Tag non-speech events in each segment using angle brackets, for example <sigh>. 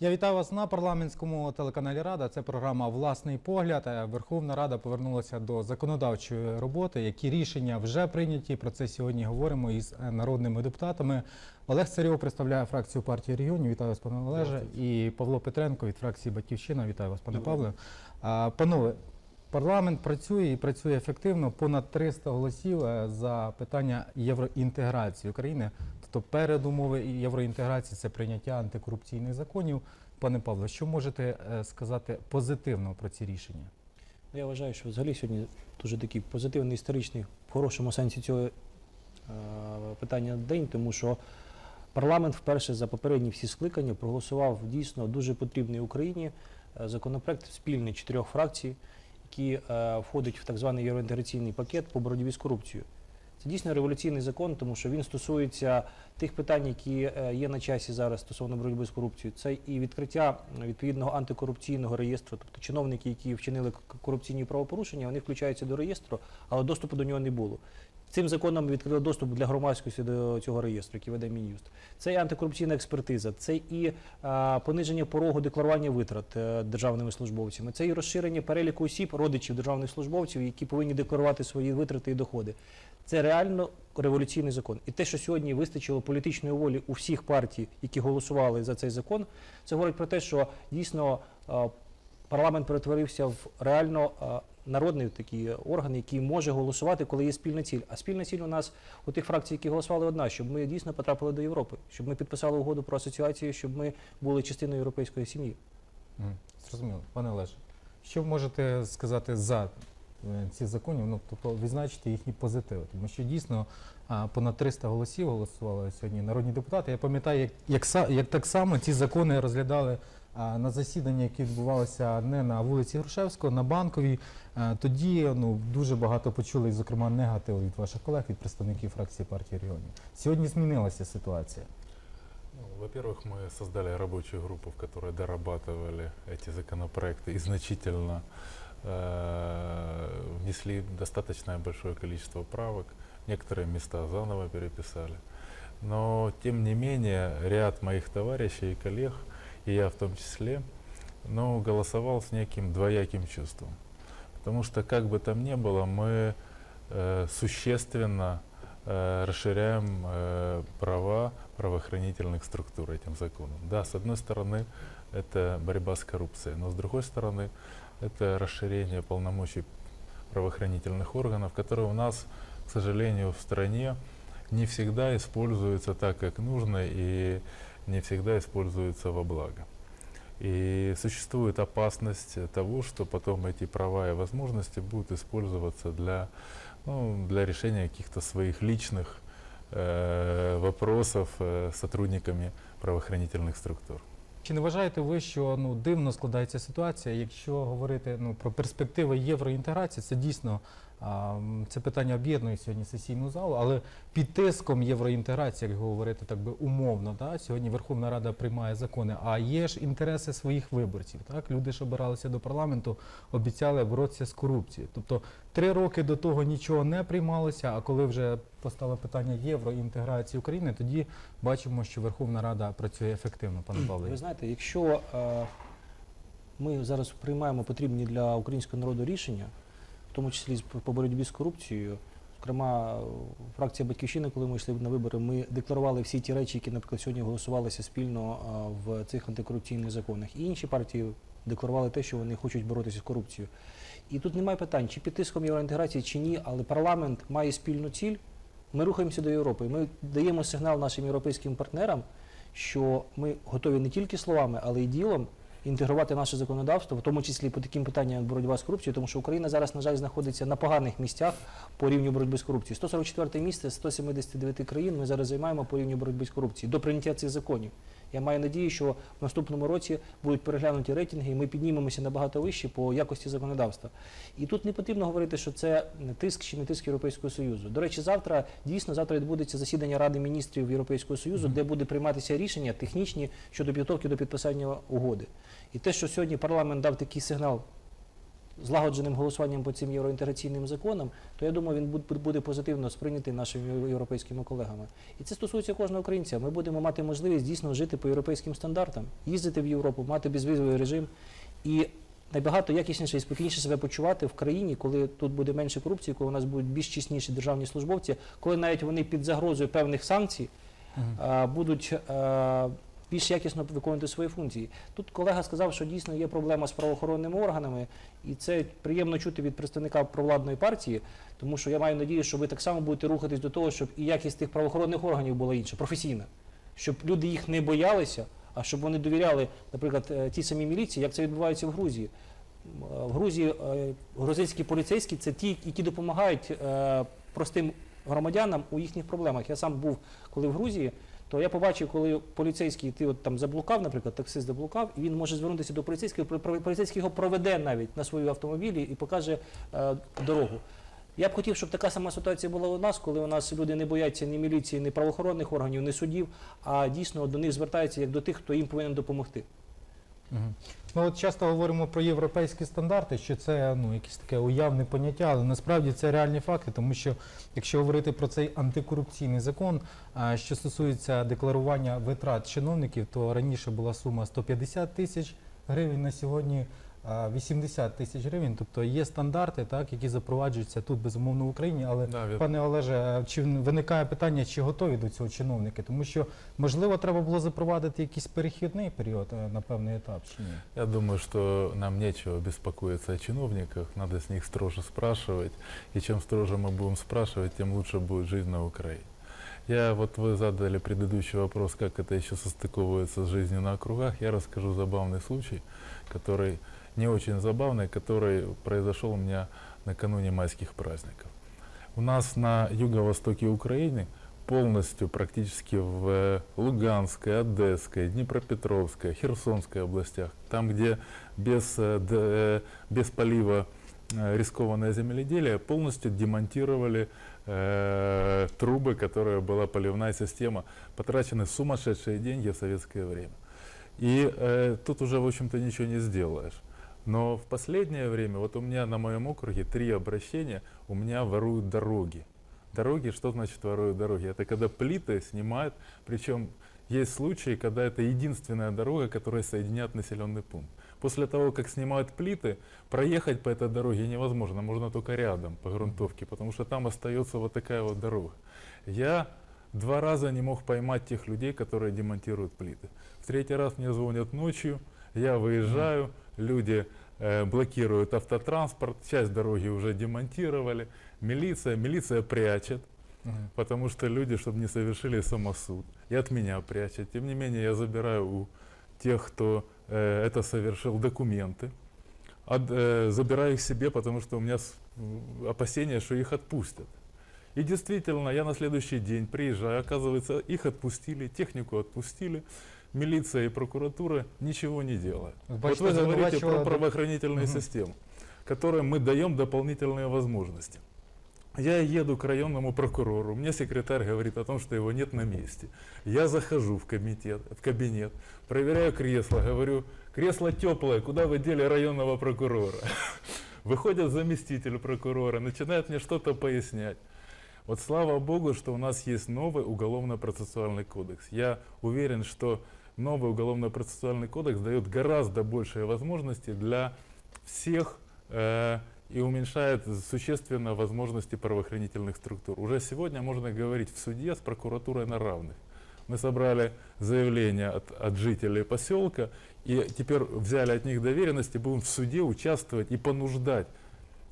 Я вітаю вас на парламентському телеканалі Рада. Це програма Власний погляд. Е, Верховна Рада повернулася до законодавчої роботи. Які рішення вже прийняті? Про це сьогодні говоримо із е, народними депутатами. Олег Царьов представляє фракцію партії регіонів. Вітаю вас, пане Олеже. І Павло Петренко від фракції Батьківщина. Вітаю вас, пане Павле. Панове, парламент працює і працює ефективно. Понад 300 голосів е, за питання євроінтеграції України. Тобто передумови євроінтеграції це прийняття антикорупційних законів. Пане Павло, що можете е, сказати позитивно про ці рішення? Я вважаю, що взагалі сьогодні дуже такий позитивний історичний, в хорошому сенсі цього е, питання день, тому що парламент вперше за попередні всі скликання проголосував дійсно дуже потрібний Україні е, законопроект спільний чотирьох фракцій, е, входить в так званий євроінтеграційний пакет по боротьбі з корупцією. Це дійсно революційний закон, тому що він стосується тих питань, які е, є на часі зараз стосовно боротьби з корупцією. Це і відкриття відповідного антикорупційного реєстру, тобто чиновники, які вчинили корупційні правопорушення, вони включаються до реєстру, але доступу до нього не було. Цим законом відкрили доступ для громадськості до цього реєстру, який веде Мін'юст. Це і антикорупційна експертиза, це і а, пониження порогу декларування витрат е, державними службовцями, це і розширення переліку осіб, родичів державних службовців, які повинні декларувати свої витрати і доходи. Це реально революційний закон. І те, що сьогодні вистачило політичної волі у всіх партій, які голосували за цей закон, це говорить про те, що дійсно е, парламент перетворився в реально е, народний такий орган, який може голосувати, коли є спільна ціль. А спільна ціль у нас у тих фракцій, які голосували одна, щоб ми дійсно потрапили до Європи, щоб ми підписали угоду про асоціацію, щоб ми були частиною європейської сім'ї. Зрозуміло, пане Олеже, що ви можете сказати за ці закони? Ну тобто відзначити їхні позитиви, тому що дійсно а, понад 300 голосів голосували сьогодні народні депутати. Я пам'ятаю, як, як, са- як так само ці закони розглядали а, на засіданні, які відбувалися не на вулиці Грушевського, на банковій. Е, Тоді ну дуже багато почули, зокрема, негативу від ваших колег, від представників фракції партії регіонів. Сьогодні змінилася ситуація. Ну, Во-первых, мы создали рабочую группу, в которой дорабатывали эти законопроекты и значительно э, внесли достаточное большое количество правок. Некоторые места заново переписали. Но, тем не менее, ряд моих товарищей и коллег, и я в том числе, ну, голосовал с неким двояким чувством. Потому что, как бы там ни было, мы э, существенно э, расширяем э, права правоохранительных структур этим законом. Да, с одной стороны, это борьба с коррупцией, но с другой стороны, это расширение полномочий правоохранительных органов, которые у нас, к сожалению, в стране не всегда используются так, как нужно, и не всегда используются во благо. И существует опасность того, что потом эти права и возможности будут использоваться для, ну, для решения каких-то своих личных э, вопросов э, сотрудниками правоохранительных структур. Чи не вважаєте ви, що ну дивно складається ситуація, якщо говорити ну про перспективи євроінтеграції, це дійсно а, це питання об'єднує сьогодні сесійну залу, але під тиском євроінтеграції, як говорити так би умовно, да, сьогодні Верховна Рада приймає закони, а є ж інтереси своїх виборців. Так, люди, що обиралися до парламенту, обіцяли боротися з корупцією. Тобто три роки до того нічого не приймалося. А коли вже постало питання євроінтеграції України, тоді бачимо, що Верховна Рада працює ефективно, пане Павле. Ви знаєте, якщо е, ми зараз приймаємо потрібні для українського народу рішення, в тому числі по боротьбі з корупцією, зокрема, фракція Батьківщини, коли ми йшли на вибори, ми декларували всі ті речі, які, наприклад, сьогодні голосувалися спільно в цих антикорупційних законах. І інші партії декларували те, що вони хочуть боротися з корупцією. І тут немає питань, чи під тиском євроінтеграції, чи ні, але парламент має спільну ціль. Ми рухаємося до Європи. Ми даємо сигнал нашим європейським партнерам, що ми готові не тільки словами, але й ділом інтегрувати наше законодавство, в тому числі по таким питанням як боротьба з корупцією, тому що Україна зараз, на жаль, знаходиться на поганих місцях по рівню боротьби з корупцією. 144 місце з 179 країн ми зараз займаємо по рівню боротьби з корупцією до прийняття цих законів. Я маю надію, що в наступному році будуть переглянуті рейтинги, і ми піднімемося набагато вище по якості законодавства. І тут не потрібно говорити, що це тиск чи не тиск Європейського Союзу. До речі, завтра дійсно завтра відбудеться засідання Ради міністрів Європейського Союзу, де буде прийматися рішення технічні щодо підготовки до підписання угоди. І те, що сьогодні парламент дав такий сигнал злагодженим голосуванням по цим євроінтеграційним законам, то я думаю, він буде позитивно сприйнятий нашими європейськими колегами. І це стосується кожного українця. Ми будемо мати можливість дійсно жити по європейським стандартам, їздити в Європу, мати безвізовий режим і набагато якісніше і спокійніше себе почувати в країні, коли тут буде менше корупції, коли у нас будуть більш чесніші державні службовці, коли навіть вони під загрозою певних санкцій а, будуть а, більш якісно виконувати свої функції. Тут колега сказав, що дійсно є проблема з правоохоронними органами, і це приємно чути від представника провладної партії, тому що я маю надію, що ви так само будете рухатись до того, щоб і якість тих правоохоронних органів була інша, професійна, щоб люди їх не боялися, а щоб вони довіряли, наприклад, е, тій самій міліції, як це відбувається в Грузії. Е, В Грузії е, грузинські поліцейські це ті, які допомагають простим громадянам у їхніх проблемах. Я сам був коли в Грузії, то я побачив, коли поліцейський ти от там заблукав, наприклад, таксист заблукав, і він може звернутися до поліцейського, поліцейський його проведе навіть на своєму автомобілі і покаже е, дорогу. Я б хотів, щоб така сама ситуація була у нас, коли у нас люди не бояться ні міліції, ні правоохоронних органів, ні судів, а дійсно до них звертаються як до тих, хто їм повинен допомогти. Ну от часто говоримо про європейські стандарти, що це ну якесь таке уявне поняття, але насправді це реальні факти, тому що якщо говорити про цей антикорупційний закон, що стосується декларування витрат чиновників, то раніше була сума 150 тисяч гривень на сьогодні. а, 80 тисяч гривень, тобто є стандарти, так які запроваджуються тут безумовно в Україні. Але Да, вет- пане Олеже, а чи виникає питання, чи готові до цього чиновники? Тому що можливо треба було запровадити якийсь перехідний період е, на певний етап, чи ні? Я думаю, что нам нечего беспокоиться о чиновниках, надо с них строже спрашивать. И чем строже мы будем спрашивать, тем лучше будет жизнь на Украине. Я вот вы задали предыдущий вопрос, как это еще состыковывается с жизнью на округах. Я расскажу забавный случай, который не очень забавный, который произошел у меня накануне майских праздников. У нас на юго-востоке Украины полностью практически в э, Луганской, Одесской, Днепропетровской, Херсонской областях, там, где без, э, э, без полива рискованное земледелие, полностью демонтировали э, трубы, которые была поливная система. Потрачены сумасшедшие деньги в советское время. И э, тут уже, в общем-то, ничего не сделаешь. Но в последнее время, вот у меня на моем округе три обращения, у меня воруют дороги. Дороги, что значит воруют дороги? Это когда плиты снимают, причем есть случаи, когда это единственная дорога, которая соединяет населенный пункт. После того, как снимают плиты, проехать по этой дороге невозможно, можно только рядом по грунтовке, потому что там остается вот такая вот дорога. Я два раза не мог поймать тех людей, которые демонтируют плиты. В третий раз мне звонят ночью, я выезжаю, люди э, блокируют автотранспорт, часть дороги уже демонтировали, милиция, милиция прячет, Мгм. потому что люди, чтобы не совершили самосуд, и от меня прячет. Тем не менее, я забираю у тех, кто э, это совершил, документы, От- э, забираю их себе, потому что у меня опасения, что их отпустят. И действительно, я на следующий день приезжаю, оказывается, их отпустили, технику отпустили, милиция и прокуратура ничего не делают. Вот Вот бачите, вы говорите про правоохранительные Мгм. системы, которым мы даем дополнительные возможности. Я еду к районному прокурору, мне секретарь говорит о том, что его нет на месте. Я захожу в, комитет, в кабинет, проверяю кресло, говорю, кресло теплое, куда вы дели районного прокурора? <laughs> Выходит заместитель прокурора, начинает мне что-то пояснять. Вот слава богу, что у нас есть новый уголовно-процессуальный кодекс. Я уверен, что новый уголовно-процессуальный кодекс дает гораздо большие возможности для всех э, и уменьшает существенно возможности правоохранительных структур. Уже сегодня можно говорить в суде с прокуратурой на равных. Мы собрали заявление от, от жителей поселка и теперь взяли от них доверенности, будем в суде участвовать и понуждать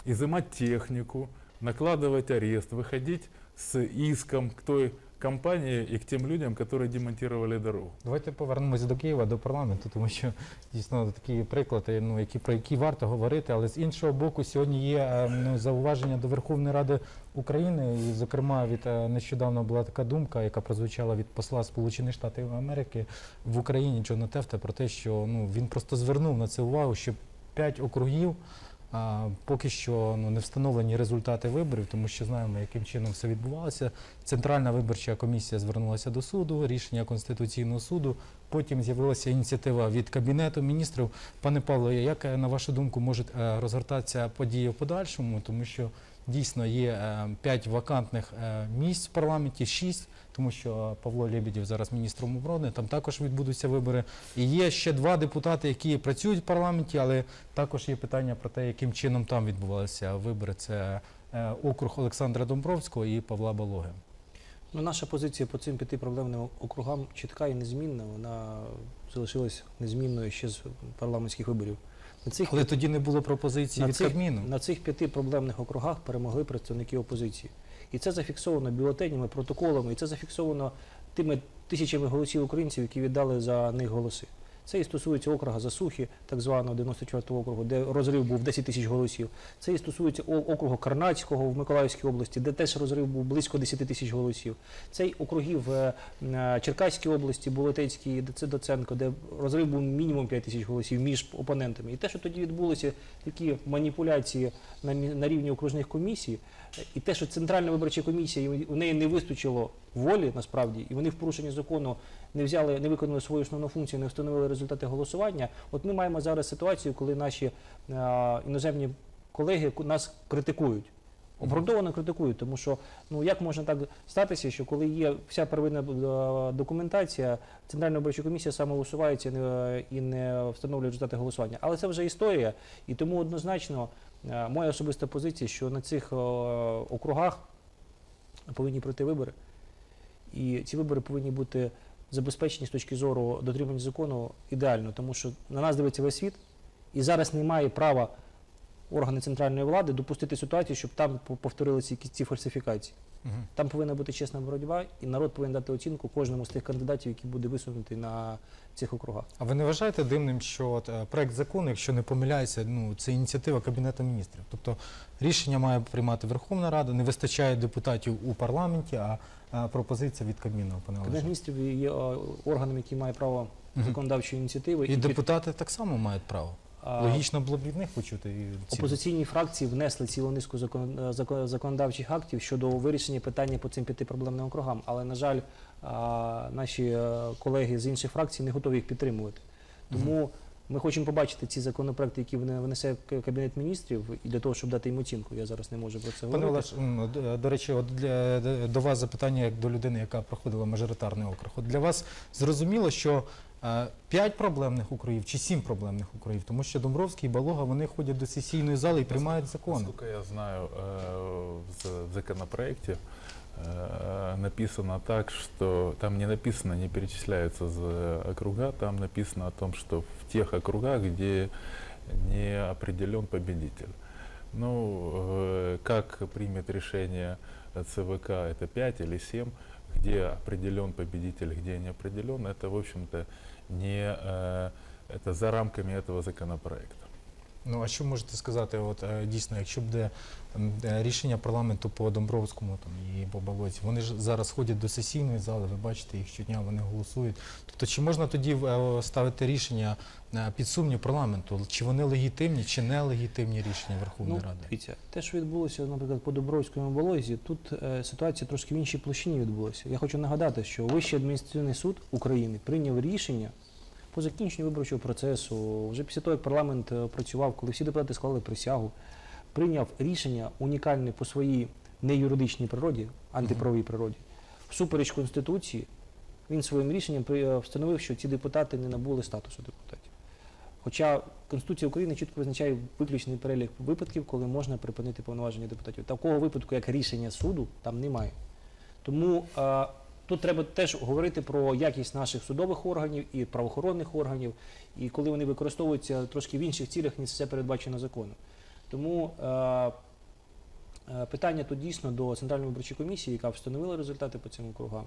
изымать технику, накладывать арест, выходить с иском к той компании и к тем людям, которые демонтировали дорогу. Давайте повернемося до Києва, до парламенту, тому що дійсно такі приклади, ну які про які варто говорити. Але з іншого боку, сьогодні є е, ну, зауваження до Верховної Ради України, і, зокрема, від е, нещодавно була така думка, яка прозвучала від посла Сполучених Штатів Америки в Україні Джона Тефта про те, що ну він просто звернув на це увагу, що п'ять округів. Поки що ну, не встановлені результати виборів, тому що знаємо, яким чином все відбувалося. Центральна виборча комісія звернулася до суду, рішення Конституційного суду. Потім з'явилася ініціатива від Кабінету міністрів. Пане Павло, як е, на вашу думку можуть е, розгортатися події в подальшому, тому що дійсно є е, п'ять вакантних місць в парламенті, шість, тому що Павло Лебедєв зараз міністром оборони, там також відбудуться вибори. І є ще два депутати, які працюють в парламенті, але також є питання про те, яким чином там відбувалися вибори. Це е, округ Олександра Домбровського і Павла Балоги. Ну, наша позиція по цим п'яти проблемним округам чітка і незмінна. Вона залишилась незмінною ще з парламентських виборів. На цих, Але тоді не було пропозиції на від цих, Кабміну. на цих п'яти проблемних округах перемогли представники опозиції. І це зафіксовано бюлетенями, протоколами, і це зафіксовано тими тисячами голосів українців, які віддали за них голоси. Це і стосується округа Засухи, так званого 94-го округу, де розрив був 10 тисяч голосів. Це і стосується округу Карнацького в Миколаївській області, де теж розрив був близько 10 тисяч голосів. Це й округів е, е, Черкаській області, Болотецькій, це Доценко, де розрив був мінімум 5 тисяч голосів між опонентами. І те, що тоді відбулося, такі маніпуляції на, на рівні окружних комісій, е, і те, що Центральна виборча комісія, у неї не вистачило волі насправді, і вони в порушенні закону не взяли, не виконали свою основну функцію, не встановили результати голосування. От ми маємо зараз ситуацію, коли наші е, іноземні колеги нас критикують. Обґрунтовано критикують, тому що ну як можна так статися, що коли є вся первинна е, документація, Центральна виборча комісія самоусувається і не- і не встановлює результати голосування. Але це вже історія, і тому однозначно е, моя особиста позиція, що на цих е, округах повинні пройти вибори. І ці вибори повинні бути забезпечені з точки зору дотримання закону ідеально, тому що на нас дивиться весь світ, і зараз немає права органи центральної влади допустити ситуацію, щоб там по- повторилися якісь ці фальсифікації. Мгм. Там повинна бути чесна боротьба, і народ повинен дати оцінку кожному з тих кандидатів, які буде висунутий на цих округах. А ви не вважаєте дивним, що от, е, проект закону, якщо не помиляюся, ну це ініціатива Кабінету міністрів. Тобто рішення має приймати Верховна Рада, не вистачає депутатів у парламенті, а пропозиція від Кабміну пане Кабінет Олеже. міністрів є е, органом, який має право законодавчої ініціативи. І під- депутати так само мають право. а, Логічно було б від них почути і ці Опозиційні фракції внесли цілу низку закон, е, зако- законодавчих актів щодо вирішення питання по цим п'яти проблемним округам. Але, на жаль, а, наші е, колеги з інших фракцій не готові їх підтримувати. Тому ми хочемо побачити ці законопроекти, які вне- внесе Кабінет міністрів, і для того, щоб дати їм оцінку. Я зараз не можу про це Пане говорити. Олеж, м, до- речі, от для до- вас запитання як до людини, яка проходила мажоритарний округ. От для вас зрозуміло, що е, п'ять проблемних округів чи сім проблемних округів, тому що Домбровський і Балога вони ходять до сесійної зали і приймають закони. Насколько я знаю, э, в за- в законопроекте э, написано так, что там не написано, не перечисляются за округа, там написано о том, что в тех округах, где не определен победитель. Ну, э, как примет решение ЦВК, это 5 или 7, где определен победитель, где не определен, это, в общем-то, не э, это за рамками этого законопроекта. Ну а що можете сказати? От е, дійсно, якщо буде е, рішення парламенту по Домбровському там і по Болоці, вони ж зараз ходять до сесійної зали, ви бачите, їх щодня вони голосують. Тобто, чи можна тоді е, ставити рішення під сумнів парламенту? Чи вони легітимні, чи нелегітимні рішення Верховної Ну, Ради? дивіться, те, що відбулося, наприклад, по Добровському болозі, тут е, ситуація трошки в іншій площині відбулася. Я хочу нагадати, що Вищий адміністративний суд України прийняв рішення по закінченню виборчого процесу, вже після того, як парламент е, працював, коли всі депутати склали присягу, прийняв рішення унікальне по своїй неюридичній природі, антиправовій природі, всупереч Конституції. Він своїм рішенням е, встановив, що ці депутати не набули статусу депутатів. Хоча Конституція України чітко визначає виключний перелік випадків, коли можна припинити повноваження депутатів. Такого випадку, як рішення суду, там немає. Тому е, тут треба теж говорити про якість наших судових органів і правоохоронних органів, і коли вони використовуються трошки в інших цілях, ніж це передбачено законом. Тому е, е, питання тут дійсно до Центральної виборчої комісії, яка встановила результати по цим округам.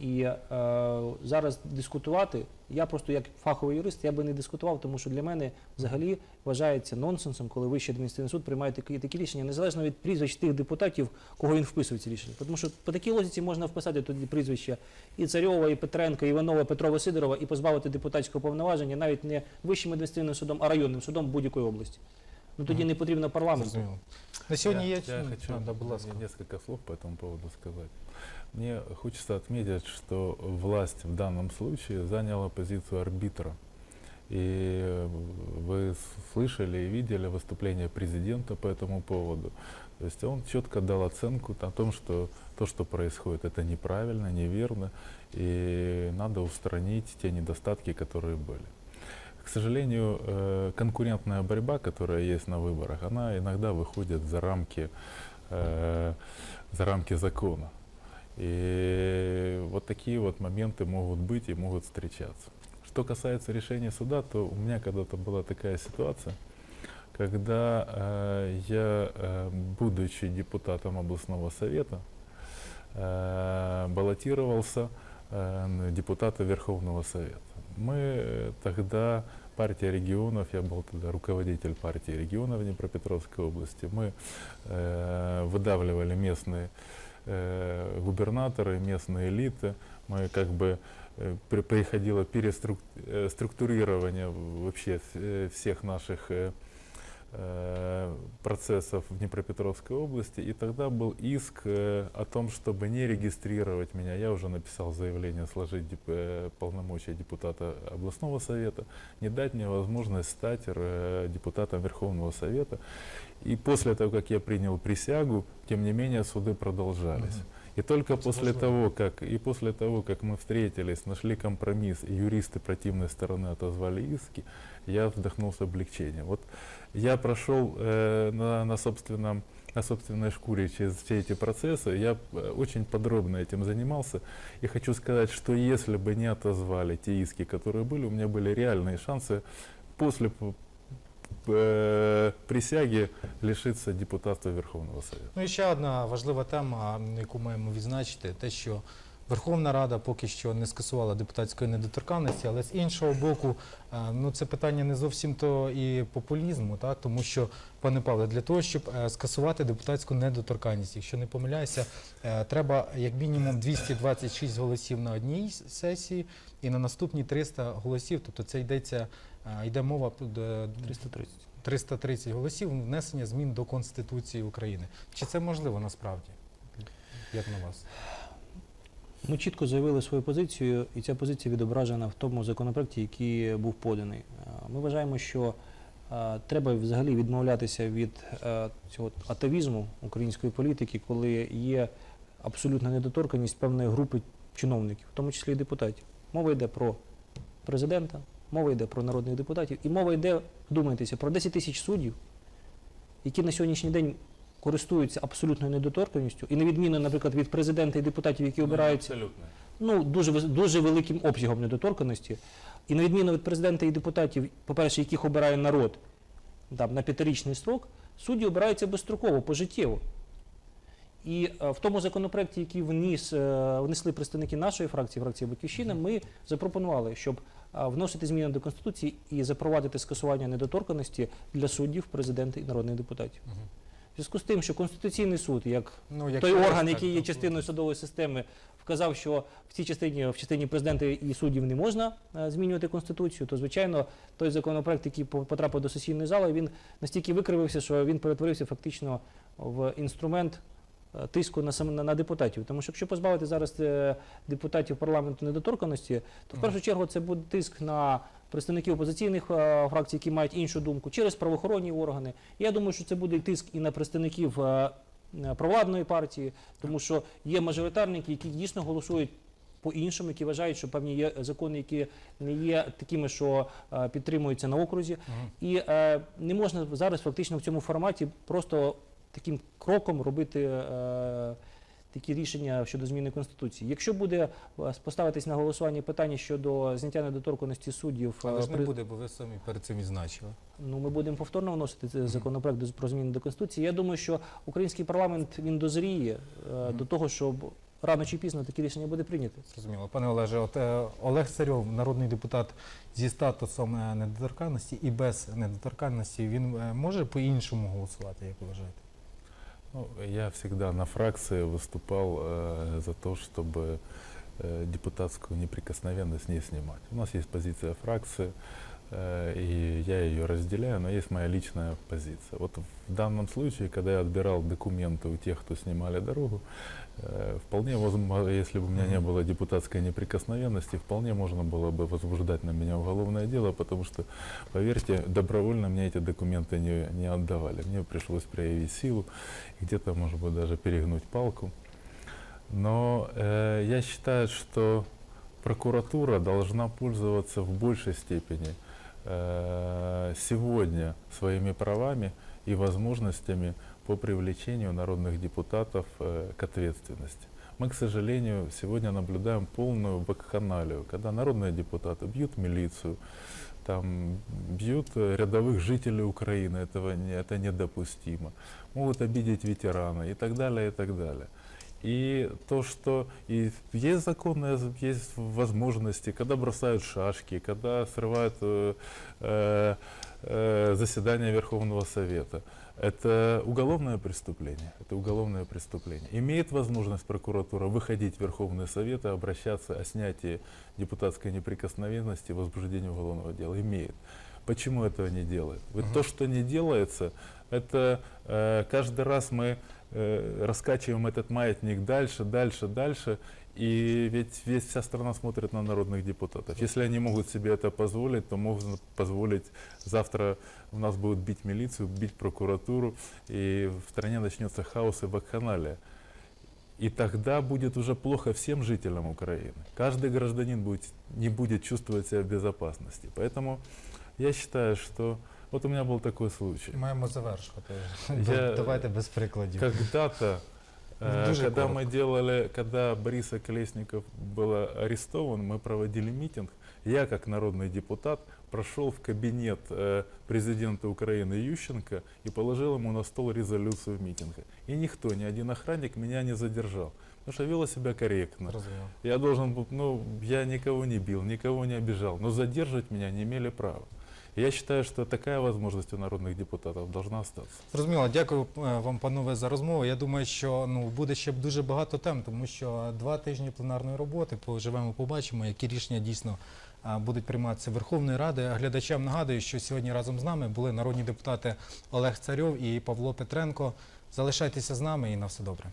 І е, зараз дискутувати, я просто як фаховий юрист, я би не дискутував, тому що для мене взагалі вважається нонсенсом, коли Вищий адміністративний суд приймає такі, такі рішення, незалежно від прізвищ тих депутатів, кого він вписує ці рішення. Тому що по такій логіці можна вписати тоді прізвища і Царьова, і Петренка, і Іванова, Петрова, Сидорова, і позбавити депутатського повноваження навіть не Вищим адміністративним судом, а районним судом будь-якої області. ну тоді Мгм. не потрібно парламенту. Зрозуміло. На сьогодні я, є я ну, хочу а, да, будь ласка. несколько слов по этому поводу сказать. Мне хочется отметить, что власть в данном случае заняла позицию арбитра. И э, вы с- слышали и видели выступление президента по этому поводу. То есть он четко дал оценку о том, что то, что происходит, это неправильно, неверно, и надо устранить те недостатки, которые были. К сожалению, э, конкурентная борьба, которая есть на выборах, она иногда выходит за рамки, э, за рамки закона. И вот такие вот моменты могут быть и могут встречаться. Что касается решения суда, то у меня когда-то была такая ситуация, когда э, я, э, будучи депутатом областного совета, э, баллотировался э, депутата Верховного Совета. Мы э, тогда, партия регионов, я был тогда руководитель партии регионов Днепропетровской области, мы э, выдавливали местные э, губернаторы, местные элиты, мы как бы э, при- приходило переструктурирование вообще э, всех наших э, э, процессов в Днепропетровской области, и тогда был иск э, о том, чтобы не регистрировать меня. Я уже написал заявление сложить деп- э, полномочия депутата областного совета, не дать мне возможность стать э, депутатом Верховного совета. И после того, как я принял присягу, тем не менее суды продолжались. И только Это после того, как и после того, как мы встретились, нашли компромисс, и юристы противной стороны отозвали иски, я вздохнул с облегчением. Вот я прошел э, на, на собственном на собственной шкуре через все эти процессы. Я э, очень подробно этим занимался. И хочу сказать, что если бы не отозвали те иски, которые были, у меня были реальные шансы после присяги лишиться депутатства Верховного Совета. Ну і ще одна важлива тема, яку маємо відзначити, те, що Верховна Рада поки що не скасувала депутатської недоторканності, але з іншого боку, е, ну це питання не зовсім то і популізму, так тому що, пане Павле, для того, щоб е, скасувати депутатську недоторканність, якщо не помиляюся, е, треба як мінімум 226 голосів на одній сесії і на наступній 300 голосів. Тобто це йдеться, е, йде мова е, 330. 330 голосів внесення змін до Конституції України. Чи це можливо насправді? Як на вас? Ми чітко заявили свою позицію, і ця позиція відображена в тому законопроекті, який був поданий. Ми вважаємо, що треба взагалі відмовлятися від е, цього атавізму української політики, коли є абсолютна недоторканність певної групи чиновників, в тому числі і депутатів. Мова йде про президента, мова йде про народних депутатів, і мова йде, вдумайтеся, про 10 тисяч суддів, які на сьогоднішній день користуються абсолютною недоторканністю, і на відміну, наприклад, від президента і депутатів, які обираються ну, дуже, дуже великим обсягом недоторканості. І на відміну від президента і депутатів, по-перше, яких обирає народ там, на п'ятирічний строк, судді обираються безстроково, пожиттєво. І е, в тому законопроекті, який вніс, е, внесли представники нашої фракції, фракції Батьківщина, ми запропонували, щоб е, вносити зміни до Конституції і запровадити скасування недоторканості для суддів, президента і народних депутатів. В зв'язку з тим, що Конституційний суд, як Ну, той орган, який є частиною судової системи, вказав, що в цій частині, в частині президента і суддів не можна змінювати конституцію, то звичайно той законопроект, який по- потрапив до сесійної зали, він настільки викривився, що він перетворився фактично в інструмент. Е, Тиску на сам на, на депутатів, тому що якщо позбавити зараз е, депутатів парламенту недоторканості, то в першу чергу це буде тиск на представників опозиційних е, фракцій, які мають іншу думку, через правоохоронні органи. Я думаю, що це буде і тиск і на представників провладної партії, тому що є мажоритарники, які дійсно голосують по-іншому, які вважають, що певні є закони, які не є такими, що е, підтримуються на окрузі. Мгм. І е, не можна зараз фактично в цьому форматі просто таким кроком робити е, такі рішення щодо зміни конституції. Якщо буде е, поставитись на голосування питання щодо зняття недоторканності суддів, Але е, ж не при- буде, бо ви самі перед цим відзначили. Ну, ми будемо повторно вносити цей законопроект до- про зміни до конституції. Я думаю, що український парламент він дозріє е, до того, щоб рано чи пізно таке рішення буде прийнято. Зрозуміло. Пане Олеже, от е, Олег Царьов, народний депутат зі статусом е, недоторканності і без недоторканності, він е, може по-іншому голосувати, як ви вважаєте? Ну, я всегда на фракции выступал э, за то, чтобы э, депутатскую неприкосновенность не снимать. У нас есть позиция фракции. э, и я ее разделяю, но есть моя личная позиция. Вот в данном случае, когда я отбирал документы у тех, кто снимали дорогу, э, вполне возможно, если бы у меня не было депутатской неприкосновенности, вполне можно было бы возбуждать на меня уголовное дело, потому что, поверьте, добровольно мне эти документы не, не отдавали. Мне пришлось проявить силу, где-то, может быть, даже перегнуть палку. Но э, я считаю, что прокуратура должна пользоваться в большей степени сегодня своими правами и возможностями по привлечению народных депутатов э, к ответственности. Мы, к сожалению, сегодня наблюдаем полную вакханалию, когда народные депутаты бьют милицию, там бьют э, рядовых жителей Украины, этого не, это недопустимо, могут обидеть ветерана и так далее, и так далее. И то, что и есть законные, есть возможности, когда бросают шашки, когда срывают э, э, э, заседание Верховного Совета. Это уголовное преступление. Это уголовное преступление. Имеет возможность прокуратура выходить в Верховный Совет и обращаться о снятии депутатской неприкосновенности и возбуждении уголовного дела? Имеет. Почему этого не делает? Вот Мгм. то, что не делается, это э, каждый раз мы э, раскачиваем этот маятник дальше, дальше, дальше. И ведь весь вся страна смотрит на народных депутатов. Если они могут себе это позволить, то могут позволить завтра у нас будут бить милицию, бить прокуратуру, и в стране начнется хаос и вакханалия. И тогда будет уже плохо всем жителям Украины. Каждый гражданин будет, не будет чувствовать себя в безопасности. Поэтому я считаю, что вот у меня был такой случай. Маємо завершувати. <laughs> Я- Давайте без прикладів. Когда-то, э, Дуже когда коротко. мы делали, когда Борис Колесников был арестован, мы проводили митинг. Я, как народный депутат, прошел в кабинет э, президента Украины Ющенко и положил ему на стол резолюцию митинга. И никто, ни один охранник меня не задержал. Потому что вела себя корректно. Зрозуміло. Я должен был, ну, я никого не бил, никого не обижал, но задерживать меня не имели права. Я считаю, что такая возможность у народных депутатов должна остаться. Зрозуміло, дякую е, вам, панове, за розмову. Я думаю, що ну буде ще дуже багато тем, тому що два тижні пленарної роботи поживемо, побачимо, які рішення дійсно а, будуть прийматися Верховної Ради. А Глядачам нагадую, що сьогодні разом з нами були народні депутати Олег Царьов і Павло Петренко. Залишайтеся з нами і на все добре.